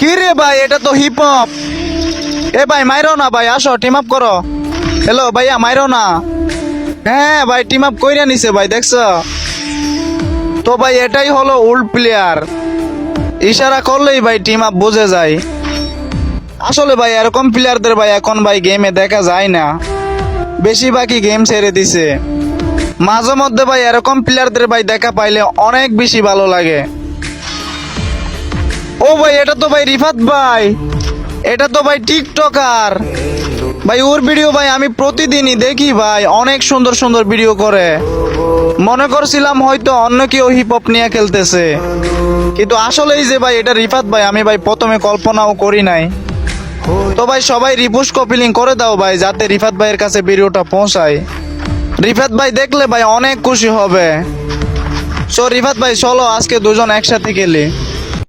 কি রে ভাই, এটা তো হিপ হপ এ ভাই, মাইরো না ভাই, আসো টিম আপ করো। হ্যালো ভাইয়া, মাইরো না। হ্যাঁ ভাই টিম আপ কইরা নিছে ভাই, দেখছ? তো ভাই, এটাই হলো ওল্ড প্লেয়ার ইশারা করলেই ভাই টিম আপ বুঝে যায়। আসলে ভাই, এরকম প্লেয়ারদের ভাই, এখন ভাই গেমে দেখা যায় না। বেশিরভাগই গেম ছেড়ে দিছে। মাঝে মধ্যে ভাই, এরকম প্লেয়ারদের ভাই, দেখা পাইলে অনেক বেশি ভালো লাগে। ও ভাই, এটা তো ভাই রিফাত ভাই। এটা তো ভাই টিকটকার। ভাই, ওর ভিডিও ভাই আমি প্রতিদিনই দেখি ভাই, অনেক সুন্দর সুন্দর ভিডিও করে। মনে করছিলাম হয়তো অন্য কেউ হিপ হপ নিয়ে খেলতেছে। কিন্তু আসলেই যে ভাই, এটা রিফাত ভাই, আমি ভাই প্রথমে কল্পনাও করি নাই। তো ভাই, সবাই রিপুস কপিলিং করে দাও ভাই, যাতে রিফাত ভাইয়ের কাছে ভিডিওটা পৌঁছায়। রিফাত ভাই দেখলে ভাই অনেক খুশি হবে। সো রিফাত ভাই, চলো আজকে দুজন একসাথে গেলি